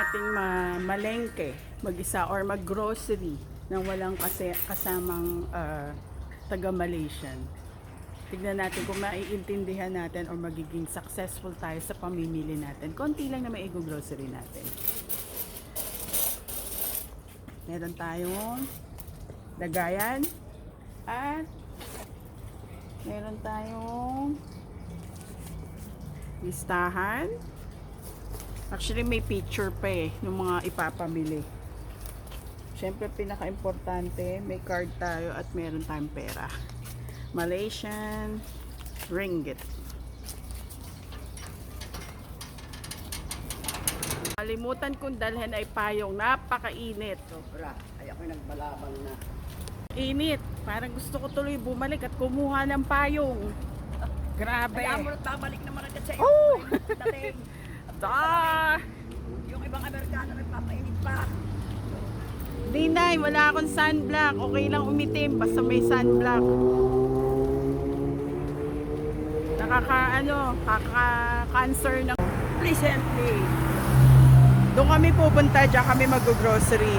nating ma malengke, mag-isa or mag-grocery nang walang kasi kasamang ah, taga-Malaysian. Tignan natin kung maiintindihan natin or magiging successful tayo sa pamimili natin. Konti lang na maigo grocery natin. Meron tayong lagayan at meron tayong listahan. Actually, may picture pa eh, ng mga ipapamili. Siyempre, pinaka-importante, may card tayo at meron tayong pera. Malaysian ringgit. Kalimutan kong dalhin ay payong. Napakainit. Sobra. Kaya ako nagbalabang na. Init. Parang gusto ko tuloy bumalik at kumuha ng payong. Grabe. Kaya mo babalik naman agad sa iyo. Oh! Ah! Yung ibang Amerikano nagpapainit pa. Dinay, wala akong sunblock. Okay lang umitim basta may sunblock. Nakaka ano, kaka-cancer ng Please help me. Doon kami pupunta, diyan kami mag-grocery.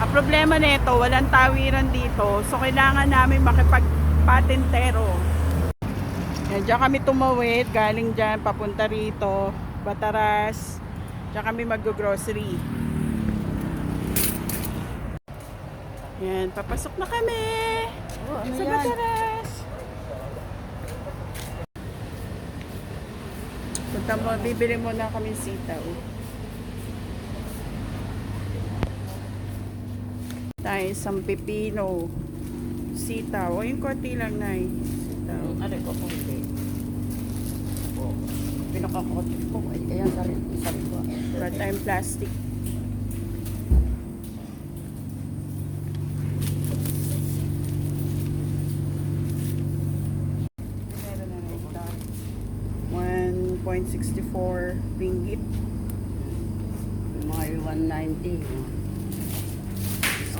Ang problema nito, walang tawiran dito. So, kailangan namin makipagpatentero. Yan, diyan kami tumawid. Galing diyan, papunta rito. Bataras. Diyan kami mag-grocery. Yan, papasok na kami. Oh, ano sa yan? Bataras. Punta mo, bibili muna kami sitaw. Tayo isang pipino. Sitaw. O yung konti lang na Sitaw. Ano ko. Oh. Pinakakotis ko. Ay, ayan sa rin. Isa rin ko. Wala tayong plastic. Na ito. 1.64 ringgit. Mga yung 190.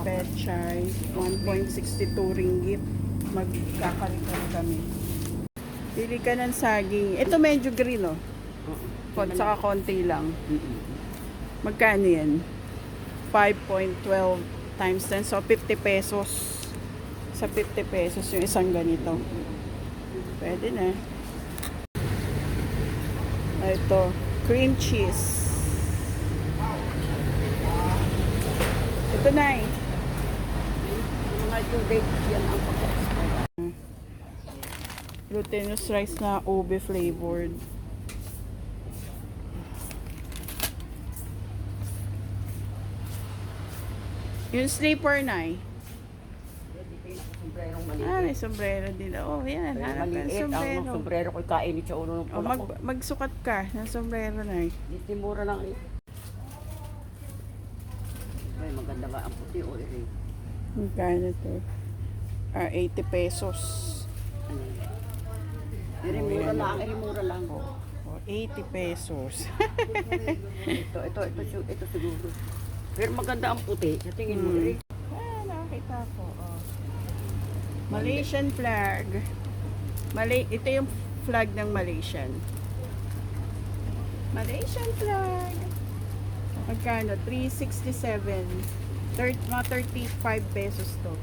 Pechay, 1.62 ringgit. Magkakalikon kami. Pili ka ng saging. Ito medyo green, oh. Kon, saka konti lang. Magkano yan? 5.12 times 10. So, 50 pesos. Sa 50 pesos yung isang ganito. Pwede na. Ah, Ito, cream cheese. Ito na eh. Mga two days yan ang pagkakas. Glutinous rice na ube flavored. Yung sleeper na eh. Ah, may sombrero din. Oh, yan. Hanap ng Maliit. Ang sombrero. sombrero ko kainit sa ulo ng Oh, mag, ko. magsukat ka ng sombrero na eh. Dito mura lang eh. Ay, maganda ba ang puti o iri? Magkano to? Ah, 80 pesos. Ano? Lang, iri mura lang. Oh, 80 pesos. Ito, ito, ito, ito, ito siguro. Pero maganda ang puti. Sa tingin mo, Hmm. iri. ah, nakakita ko. Oh. Malaysian flag. Malay ito yung flag ng Malaysian. Malaysian flag. Magkano? 367. Third, mga 35 pesos to.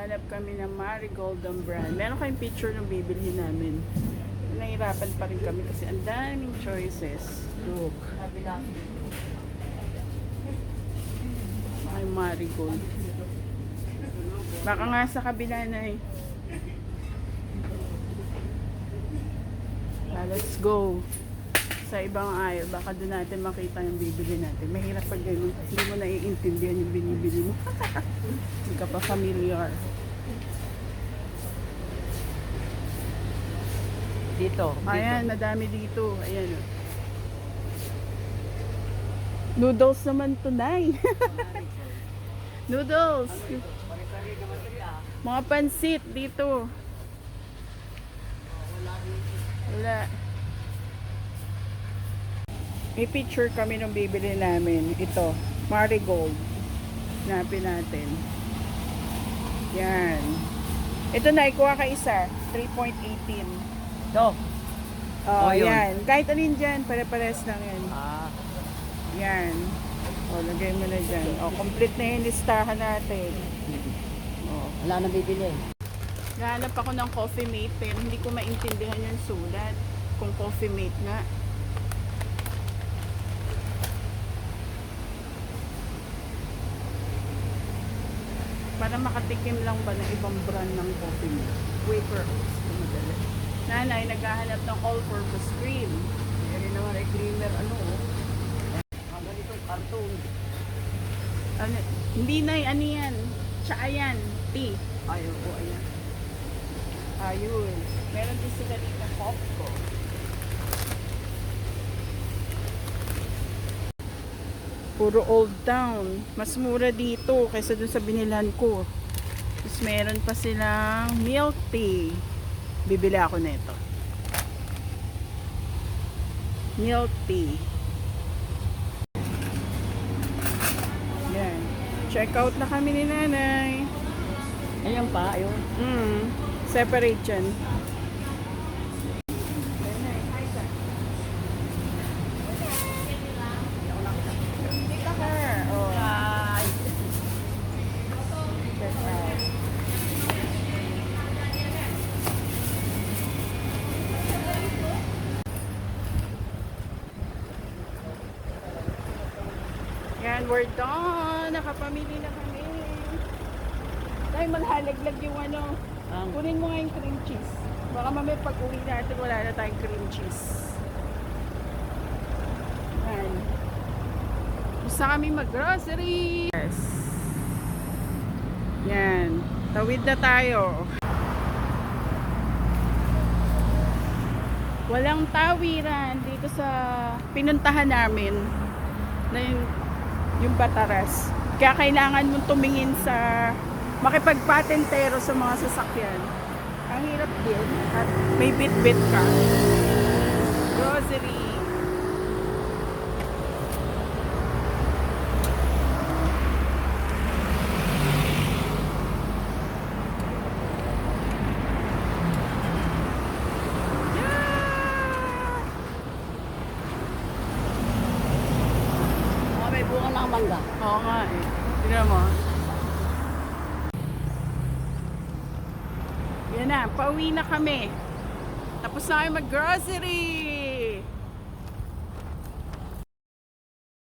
Hanap kami ng Marigold brand. Meron kayong picture ng bibili namin. Nahirapan pa rin kami kasi ang daming choices. Look. Ay, Marigold. Baka nga sa kabila na eh. Ah, let's go. Sa ibang aisle, baka doon natin makita yung bibili natin. Mahirap pag ganun. Hindi mo naiintindihan yung binibili mo. Hindi ka pa familiar. Dito. Ayan, madami dito. Ayan. oh. Noodles naman tunay. Noodles. Mga pansit dito. Wala. May picture kami nung bibili namin. Ito, marigold. Hanapin natin. Yan. Ito na, ikuha ka isa. 3.18. Ito. Oh, Oh, yun. yan. Kahit alin dyan, pare-pares lang yan. Ah, Yan. O, lagay mo na dyan. O, complete na yung listahan natin. O, Wala na bibili. Nahanap ako ng coffee mate pero hindi ko maintindihan yung sulat. Kung coffee mate nga. Para makatikim lang ba ng ibang brand ng coffee mate? Wafer oats. kung madali. Nanay, naghahanap ng all-purpose cream. Meron naman ay creamer ano oh. Ang ganitong karton. Ano, hindi na, ano yan? Tsaka yan, tea. Ay, oo, ayan. Ayun. Meron din sila dito popcorn. Puro Old Town. Mas mura dito kaysa dun sa binilan ko. Tapos meron pa silang milk tea. Bibili ako nito. Milk tea. Yan. Check out na kami ni nanay. Ayan pa, ayun. Mm. Separate yan. Dito ka. Oh. Ay, Check out. Yan, we're done. Nakapamili na kami. Dahil malhalaglag yung ano. ang Kunin mo nga yung cream cheese. Baka mamaya pag uwi natin wala na tayong cream cheese. Yan. Gusto kami mag-grocery. Yes. Yan. Tawid na tayo. Walang tawiran dito sa pinuntahan namin na yung, yung Bataras. Kaya kailangan mong tumingin sa makipagpatentero sa mga sasakyan. Ang hirap din at may bit-bit ka. Grocery. Oh, may bunga ng mangga. Oo nga eh. Tignan mo. Yan na, pauwi na kami. Tapos na kami mag-grocery.